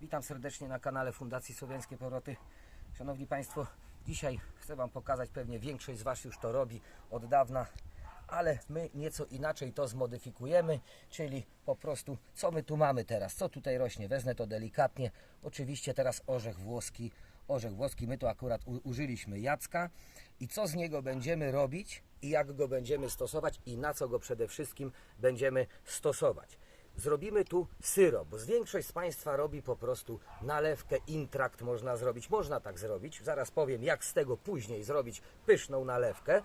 Witam serdecznie na kanale Fundacji Słowiańskie Powroty. Szanowni Państwo, dzisiaj chcę Wam pokazać, pewnie większość z Was już to robi od dawna, ale my nieco inaczej to zmodyfikujemy, czyli po prostu co my tu mamy teraz, co tutaj rośnie. Wezmę to delikatnie. Oczywiście teraz orzech włoski. Orzech włoski, my tu akurat użyliśmy jacka i co z niego będziemy robić i jak go będziemy stosować i na co go przede wszystkim będziemy stosować. Zrobimy tu syrop, bo większość z Państwa robi po prostu nalewkę, intrakt można zrobić. Można tak zrobić. Zaraz powiem, jak z tego później zrobić pyszną nalewkę,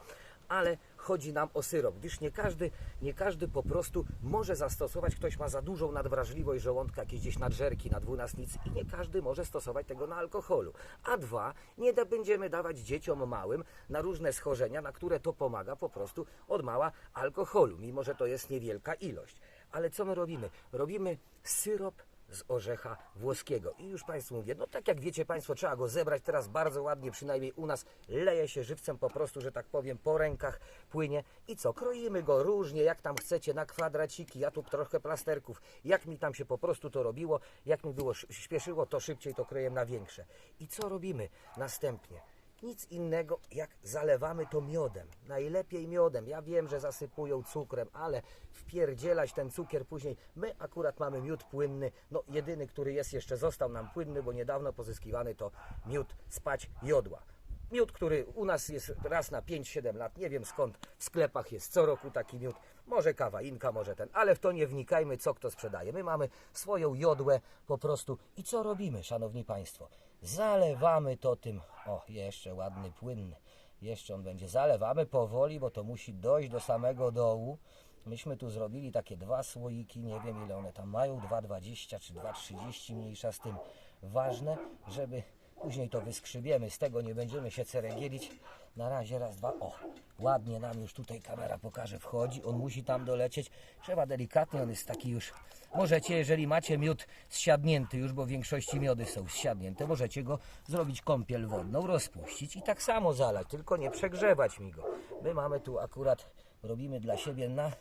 ale chodzi nam o syrop, gdyż nie każdy, nie każdy po prostu może zastosować. Ktoś ma za dużą nadwrażliwość żołądka, jakieś gdzieś nadżerki, na dwunastnicy i nie każdy może stosować tego na alkoholu. A dwa, nie da, będziemy dawać dzieciom małym na różne schorzenia, na które to pomaga po prostu od mała alkoholu, mimo że to jest niewielka ilość. Ale co my robimy? Robimy syrop z orzecha włoskiego. I już Państwu mówię, no tak jak wiecie Państwo, trzeba go zebrać teraz bardzo ładnie, przynajmniej u nas leje się żywcem po prostu, że tak powiem, po rękach płynie. I co, kroimy go różnie, jak tam chcecie, na kwadraciki, ja tu trochę plasterków, jak mi tam się po prostu to robiło, jak mi było sz- śpieszyło, to szybciej to kroję na większe. I co robimy następnie? Nic innego jak zalewamy to miodem. Najlepiej miodem. Ja wiem, że zasypują cukrem, ale wpierdzielać ten cukier później. My akurat mamy miód płynny. No jedyny, który jest jeszcze został nam płynny, bo niedawno pozyskiwany to miód spać jodła. Miód, który u nas jest raz na 5-7 lat, nie wiem skąd w sklepach jest co roku taki miód. Może kawa, inka, może ten, ale w to nie wnikajmy, co kto sprzedaje. My mamy swoją jodłę po prostu. I co robimy, szanowni państwo? Zalewamy to tym, o jeszcze ładny, płynny. Jeszcze on będzie. Zalewamy powoli, bo to musi dojść do samego dołu. Myśmy tu zrobili takie dwa słoiki, nie wiem ile one tam mają, 2,20 czy 2,30, mniejsza z tym. Ważne, żeby później to wyskrzybiemy, z tego nie będziemy się ceregielić. Na razie raz, dwa, o, ładnie nam już tutaj kamera pokaże, wchodzi, on musi tam dolecieć. Trzeba delikatnie, on jest taki już, możecie, jeżeli macie miód zsiadnięty już, bo w większości miody są zsiadnięte, możecie go zrobić kąpiel wodną, rozpuścić i tak samo zalać, tylko nie przegrzewać mi go. My mamy tu akurat, robimy dla siebie na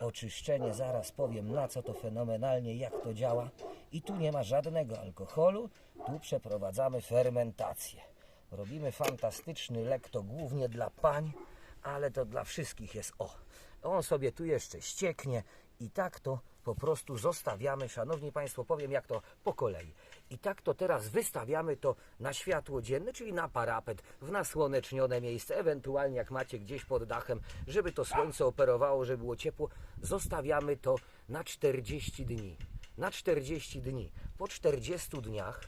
oczyszczenie, zaraz powiem na co to fenomenalnie, jak to działa. I tu nie ma żadnego alkoholu, tu przeprowadzamy fermentację. Robimy fantastyczny lek, to głównie dla pań, ale to dla wszystkich jest o. On sobie tu jeszcze ścieknie i tak to po prostu zostawiamy. Szanowni Państwo, powiem jak to po kolei. I tak to teraz wystawiamy to na światło dzienne, czyli na parapet, w nasłonecznione miejsce, ewentualnie jak macie gdzieś pod dachem, żeby to słońce operowało, żeby było ciepło, zostawiamy to na 40 dni. Na 40 dni. Po 40 dniach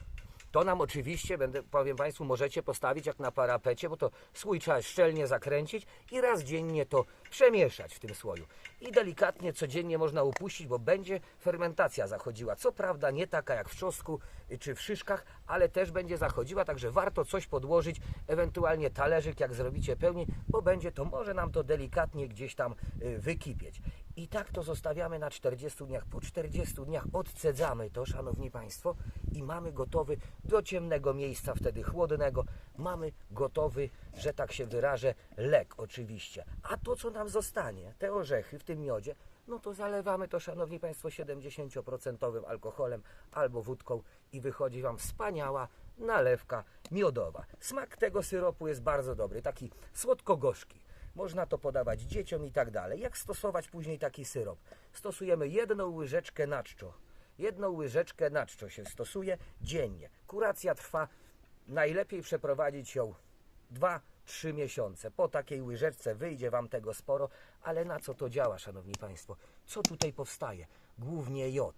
to nam oczywiście, będę, powiem Państwu, możecie postawić jak na parapecie, bo to słój trzeba szczelnie zakręcić i raz dziennie to przemieszać w tym słoju. I delikatnie codziennie można upuścić, bo będzie fermentacja zachodziła. Co prawda nie taka jak w czosnku czy w szyszkach, ale też będzie zachodziła, także warto coś podłożyć, ewentualnie talerzyk, jak zrobicie pełni, bo będzie to, może nam to delikatnie gdzieś tam y, wykipieć. I tak to zostawiamy na 40 dniach. Po 40 dniach odcedzamy to, szanowni państwo, i mamy gotowy do ciemnego miejsca, wtedy chłodnego. Mamy gotowy, że tak się wyrażę, lek oczywiście. A to, co nam zostanie, te orzechy w tym miodzie, no to zalewamy to, szanowni państwo, 70% alkoholem albo wódką i wychodzi wam wspaniała nalewka miodowa. Smak tego syropu jest bardzo dobry, taki słodko-gorzki. Można to podawać dzieciom i tak dalej. Jak stosować później taki syrop? Stosujemy jedną łyżeczkę na czczo. Jedną łyżeczkę na czczo się stosuje dziennie. Kuracja trwa, najlepiej przeprowadzić ją 2-3 miesiące. Po takiej łyżeczce wyjdzie Wam tego sporo, ale na co to działa, Szanowni Państwo? Co tutaj powstaje? Głównie jod.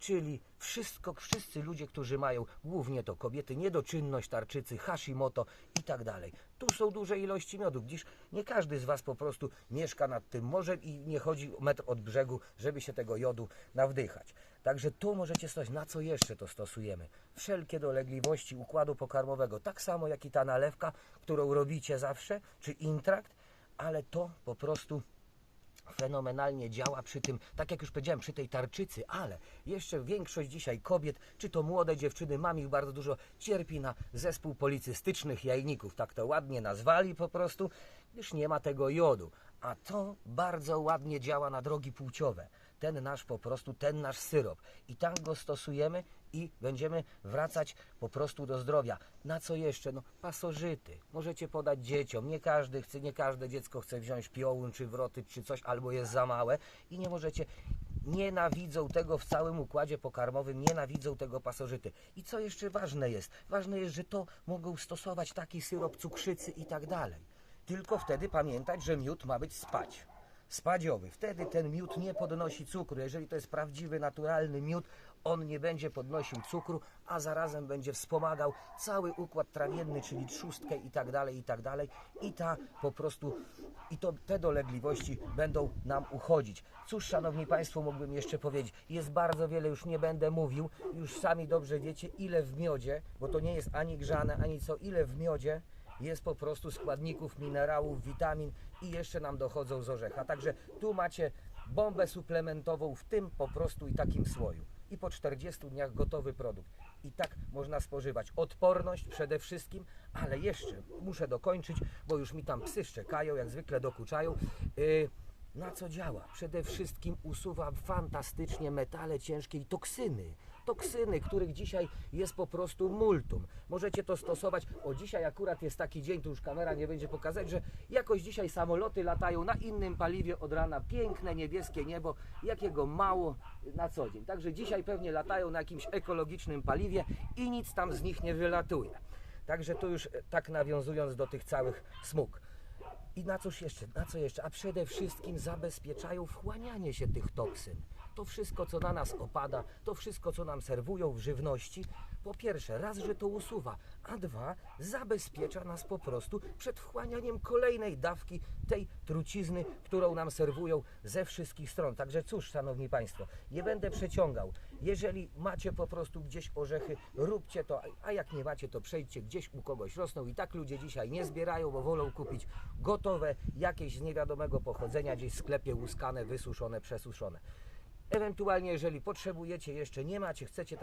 Czyli wszystko, wszyscy ludzie, którzy mają, głównie to kobiety, niedoczynność tarczycy, Hashimoto i tak dalej. Tu są duże ilości miodu, gdyż nie każdy z Was po prostu mieszka nad tym morzem i nie chodzi metr od brzegu, żeby się tego jodu nawdychać. Także tu możecie stosować. Na co jeszcze to stosujemy? Wszelkie dolegliwości układu pokarmowego, tak samo jak i ta nalewka, którą robicie zawsze, czy intrakt, ale to po prostu fenomenalnie działa przy tym, tak jak już powiedziałem, przy tej tarczycy, ale jeszcze większość dzisiaj kobiet, czy to młode dziewczyny, mam ich bardzo dużo, cierpi na zespół policystycznych jajników, tak to ładnie nazwali po prostu, gdyż nie ma tego jodu. A to bardzo ładnie działa na drogi płciowe. Ten nasz po prostu, ten nasz syrop. I tak go stosujemy i będziemy wracać po prostu do zdrowia. Na co jeszcze? No pasożyty. Możecie podać dzieciom. Nie każdy chce, nie każde dziecko chce wziąć piołun czy wroty czy coś, albo jest za małe i nie możecie nienawidzą tego w całym układzie pokarmowym, nienawidzą tego pasożyty. I co jeszcze ważne jest? Ważne jest, że to mogą stosować taki syrop cukrzycy i tak dalej. Tylko wtedy pamiętać, że miód ma być spać. Spadziowy. Wtedy ten miód nie podnosi cukru. Jeżeli to jest prawdziwy, naturalny miód, on nie będzie podnosił cukru, a zarazem będzie wspomagał cały układ trawienny, czyli trzustkę i tak dalej, i tak dalej. I ta po prostu, i to te dolegliwości będą nam uchodzić. Cóż, szanowni państwo, mógłbym jeszcze powiedzieć. Jest bardzo wiele, już nie będę mówił, już sami dobrze wiecie, ile w miodzie, bo to nie jest ani grzane, ani co, ile w miodzie jest po prostu składników, minerałów, witamin i jeszcze nam dochodzą z orzecha. Także tu macie bombę suplementową w tym po prostu i takim słoju. I po 40 dniach gotowy produkt. I tak można spożywać. Odporność przede wszystkim, ale jeszcze muszę dokończyć, bo już mi tam psy szczekają, jak zwykle dokuczają. Yy, na co działa? Przede wszystkim usuwa fantastycznie metale ciężkie i toksyny. Toksyny, których dzisiaj jest po prostu multum. Możecie to stosować. O, dzisiaj akurat jest taki dzień, tu już kamera nie będzie pokazać, że jakoś dzisiaj samoloty latają na innym paliwie od rana. Piękne niebieskie niebo, jakiego mało na co dzień. Także dzisiaj pewnie latają na jakimś ekologicznym paliwie i nic tam z nich nie wylatuje. Także to już e, tak nawiązując do tych całych smug. I na cóż jeszcze, na co jeszcze? A przede wszystkim zabezpieczają wchłanianie się tych toksyn. To wszystko, co na nas opada, to wszystko, co nam serwują w żywności, po pierwsze, raz, że to usuwa, a dwa, zabezpiecza nas po prostu przed wchłanianiem kolejnej dawki tej trucizny, którą nam serwują ze wszystkich stron. Także cóż, Szanowni Państwo, nie będę przeciągał. Jeżeli macie po prostu gdzieś orzechy, róbcie to, a jak nie macie, to przejdźcie gdzieś u kogoś rosną. I tak ludzie dzisiaj nie zbierają, bo wolą kupić gotowe, jakieś z niewiadomego pochodzenia, gdzieś w sklepie łuskane, wysuszone, przesuszone. Ewentualnie, jeżeli potrzebujecie, jeszcze nie macie, chcecie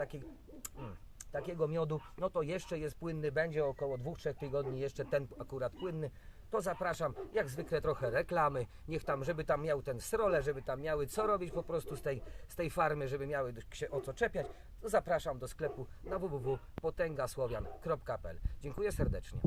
mm, takiego miodu, no to jeszcze jest płynny, będzie około 2-3 tygodni, jeszcze ten akurat płynny. To zapraszam, jak zwykle trochę reklamy, niech tam, żeby tam miał ten srole, żeby tam miały co robić po prostu z tej, z tej farmy, żeby miały się o co czepiać, to zapraszam do sklepu na www.potęgasłowian.pl. Dziękuję serdecznie.